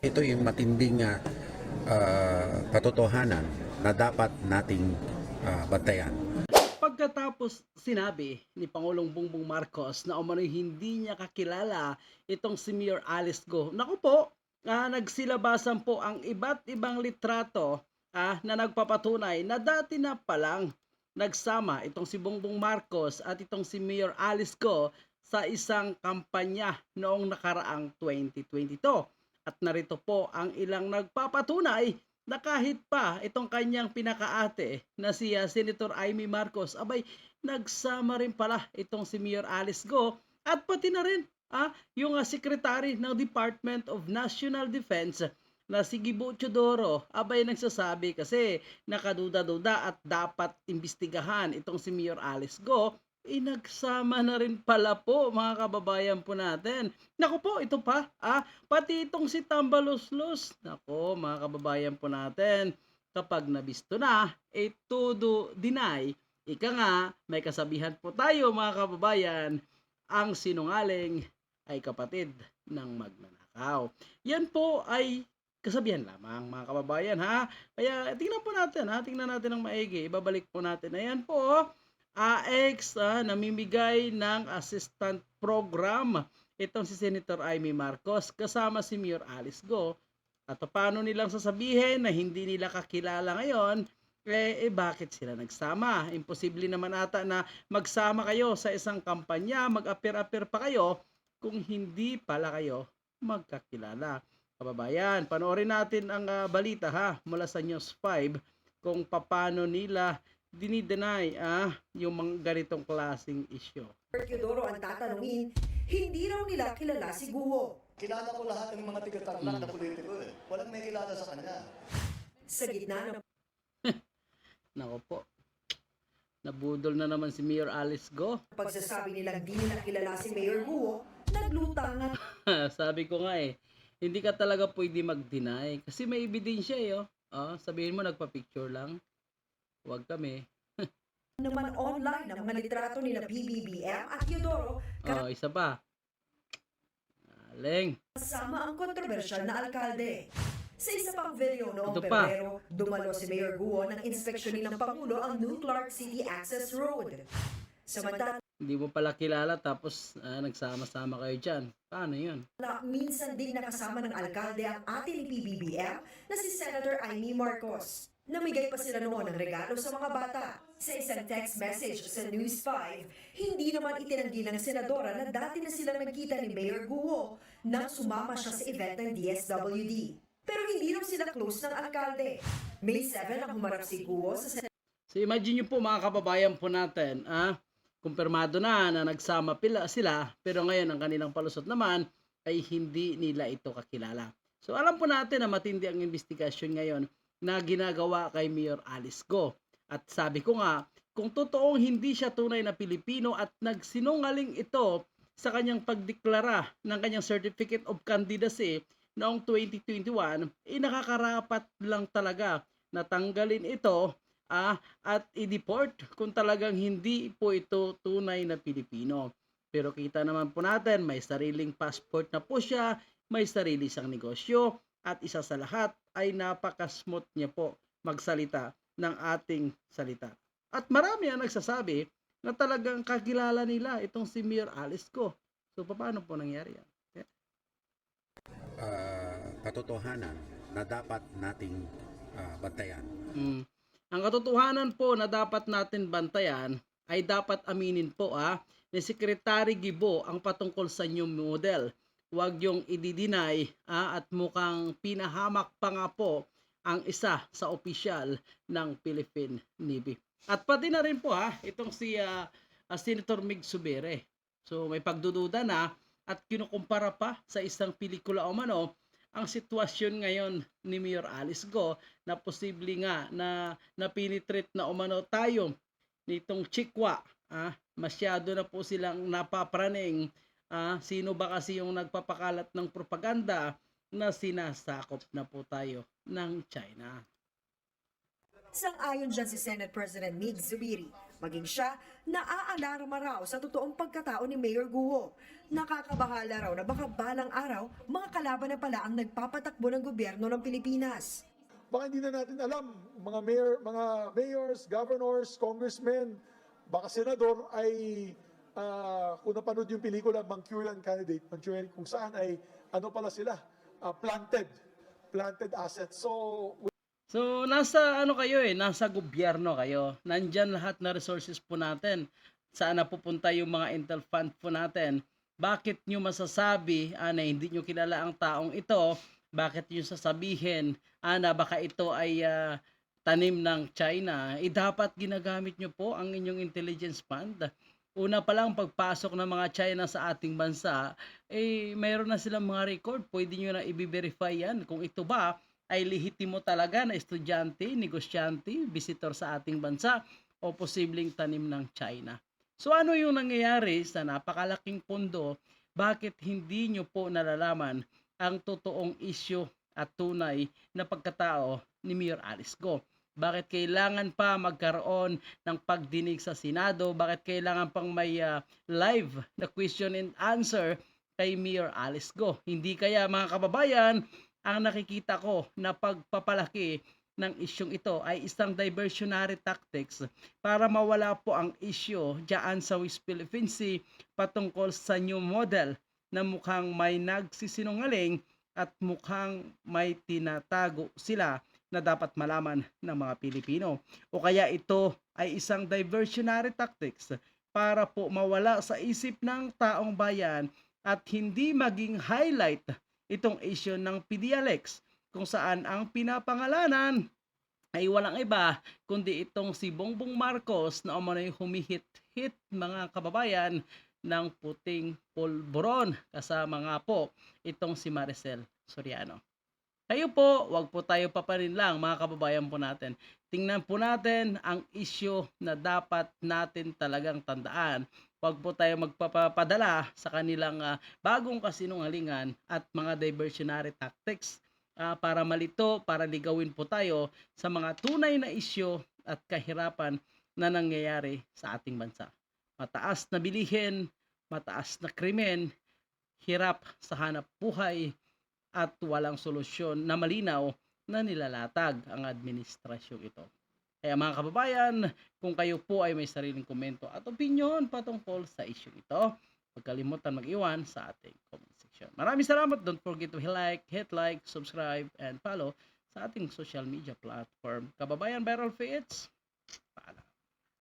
Ito yung matinding ah, ah, katotohanan na dapat nating ah, bantayan. Pagkatapos sinabi ni Pangulong Bongbong Marcos na umano'y hindi niya kakilala itong si Mayor Alice Go. Naku po, ah, nagsilabasan po ang iba't ibang litrato ah, na nagpapatunay na dati na palang nagsama itong si Bongbong Marcos at itong si Mayor Alice Go sa isang kampanya noong nakaraang 2022. At narito po ang ilang nagpapatunay na kahit pa itong kanyang pinakaate na si ah, Senator Amy Marcos, abay, nagsama rin pala itong si Mayor Alice Go at pati na rin ah, yung ah, secretary ng Department of National Defense na si Gibo Chodoro, abay nagsasabi kasi nakaduda-duda at dapat imbestigahan itong si Mayor Alice Go eh, nagsama na rin pala po mga kababayan po natin. Naku po, ito pa, ah, pati itong si Tambaluslos. Naku, mga kababayan po natin, kapag nabisto na, eh, todo deny. Ika nga, may kasabihan po tayo mga kababayan, ang sinungaling ay kapatid ng magnanakaw. Yan po ay kasabihan lamang mga kababayan ha. Kaya tingnan po natin ha, tingnan natin ng maigi. Ibabalik po natin. Ayan po, AX ah, namimigay ng assistant program itong si Senator Amy Marcos kasama si Mayor Alice Go. At paano nilang sasabihin na hindi nila kakilala ngayon, eh, eh bakit sila nagsama? Imposible naman ata na magsama kayo sa isang kampanya, mag-appear-appear pa kayo kung hindi pala kayo magkakilala. Kababayan, panoorin natin ang ah, balita ha mula sa News 5 kung paano nila dinidenay ah, yung mga ganitong klaseng issue. Teodoro ang tatanungin, hindi raw nila kilala si Guho. Kilala ko lahat ng mga tiga-tarlac na politiko eh. Walang may kilala sa kanya. Sa gitna ng Nako po. Nabudol na naman si Mayor Alice Go. pagsasabi nilang di nila kilala si Mayor Guho, naglutangan Sabi ko nga eh, hindi ka talaga pwede mag-deny kasi may ebidensya eh. Oh. Ah, sabihin mo nagpa-picture lang. Huwag kami. naman online ang mga litrato nila BBBM at Teodoro Oh, isa pa. Aling. kasama ang kontrobersyal na alkalde. Sa isa pang video noong Ito pa. Pebrero, dumalo si Mayor Guho ng inspeksyon ng Pangulo ang New Clark City Access Road. Samantala, Hindi mo pala kilala tapos ah, nagsama-sama kayo dyan. Paano yun? minsan din nakasama ng alkalde ang ate ni PBBM na si Senator Amy Marcos. Namigay pa sila noon ng regalo sa mga bata. Sa isang text message sa News 5, hindi naman itinanggi ng senadora na dati na silang nagkita ni Mayor Guo nang sumama siya sa event ng DSWD. Pero hindi raw sila close ng alkalde. May 7 ang humarap si Guo sa So imagine nyo po mga kababayan po natin, ah, kumpirmado na na nagsama pila sila, pero ngayon ang kanilang palusot naman ay hindi nila ito kakilala. So alam po natin na matindi ang investigasyon ngayon na ginagawa kay Mayor Alice Go. At sabi ko nga, kung totoong hindi siya tunay na Pilipino at nagsinungaling ito sa kanyang pagdeklara ng kanyang Certificate of Candidacy noong 2021, eh nakakarapat lang talaga na tanggalin ito ah, at i-deport kung talagang hindi po ito tunay na Pilipino. Pero kita naman po natin, may sariling passport na po siya, may sarili siyang negosyo, at isa sa lahat ay napakasmooth niya po magsalita ng ating salita. At marami ang nagsasabi na talagang kakilala nila itong si Mayor Alice ko. So paano po nangyari yan? Ah, katotohanan na dapat nating ah, bantayan. Mm. Ang katotohanan po na dapat natin bantayan ay dapat aminin po ah, ni Secretary Gibo ang patungkol sa new model. Huwag yung ididinay ah, at mukhang pinahamak pa nga po ang isa sa opisyal ng Philippine Navy. At pati na rin po ha, itong si ah, ah, Senator Mig Subere. So may pagdududa na at kinukumpara pa sa isang pelikula o mano ang sitwasyon ngayon ni Mayor Alice Go na posible nga na napinitrate na umano tayo nitong chikwa. Ah, masyado na po silang napapraning. Ah, sino ba kasi yung nagpapakalat ng propaganda na sinasakop na po tayo ng China. Sang-ayon dyan si Senate President Mig Zubiri, Maging siya, naaalarma raw sa totoong pagkatao ni Mayor Guo. Nakakabahala raw na baka balang araw, mga kalaban na pala ang nagpapatakbo ng gobyerno ng Pilipinas. baka hindi na natin alam, mga mayor, mga mayors, governors, congressmen, baka senador ay ah, kung napanood yung pelikula Manchurian Candidate, Manchurian kung saan ay ano pala sila, ah, planted, planted assets. So So, nasa ano kayo eh, nasa gobyerno kayo. Nandyan lahat na resources po natin. Saan napupunta yung mga Intel fund po natin. Bakit nyo masasabi ah, na hindi nyo kilala ang taong ito? Bakit nyo sasabihin ah, na baka ito ay ah, tanim ng China? Eh, dapat ginagamit nyo po ang inyong intelligence fund. Una pa lang pagpasok ng mga China sa ating bansa, eh mayroon na silang mga record. Pwede nyo na i-verify yan kung ito ba ay lehitimo talaga na estudyante, negosyante, visitor sa ating bansa o posibleng tanim ng China. So ano yung nangyayari sa napakalaking pondo? Bakit hindi nyo po nalalaman ang totoong isyo at tunay na pagkatao ni Mayor Alice Go? Bakit kailangan pa magkaroon ng pagdinig sa Senado? Bakit kailangan pang may ah, live na question and answer kay Mayor Alice Go? Hindi kaya mga kababayan, ang nakikita ko na pagpapalaki ng isyong ito ay isang diversionary tactics para mawala po ang isyo diyan sa West Philippine Sea patungkol sa new model na mukhang may nagsisinungaling at mukhang may tinatago sila na dapat malaman ng mga Pilipino. O kaya ito ay isang diversionary tactics para po mawala sa isip ng taong bayan at hindi maging highlight itong issue ng PDLX kung saan ang pinapangalanan ay walang iba kundi itong si Bongbong Marcos na umano'y humihit-hit mga kababayan ng puting polboron kasama nga po itong si Maricel Soriano. Kayo po, wag po tayo paparin lang mga kababayan po natin. Tingnan po natin ang issue na dapat natin talagang tandaan. Wag po tayo magpapadala sa kanilang ah, bagong kasinungalingan at mga diversionary tactics ah, para malito, para ligawin po tayo sa mga tunay na isyu at kahirapan na nangyayari sa ating bansa. Mataas na bilihin, mataas na krimen, hirap sa hanap buhay, at walang solusyon na malinaw na nilalatag ang administrasyong ito. Kaya mga kababayan, kung kayo po ay may sariling komento at opinion patungkol sa issue ito, huwag kalimutan mag-iwan sa ating comment section. Maraming salamat. Don't forget to hit like, hit like, subscribe, and follow sa ating social media platform. Kababayan Viral Fits, paalam.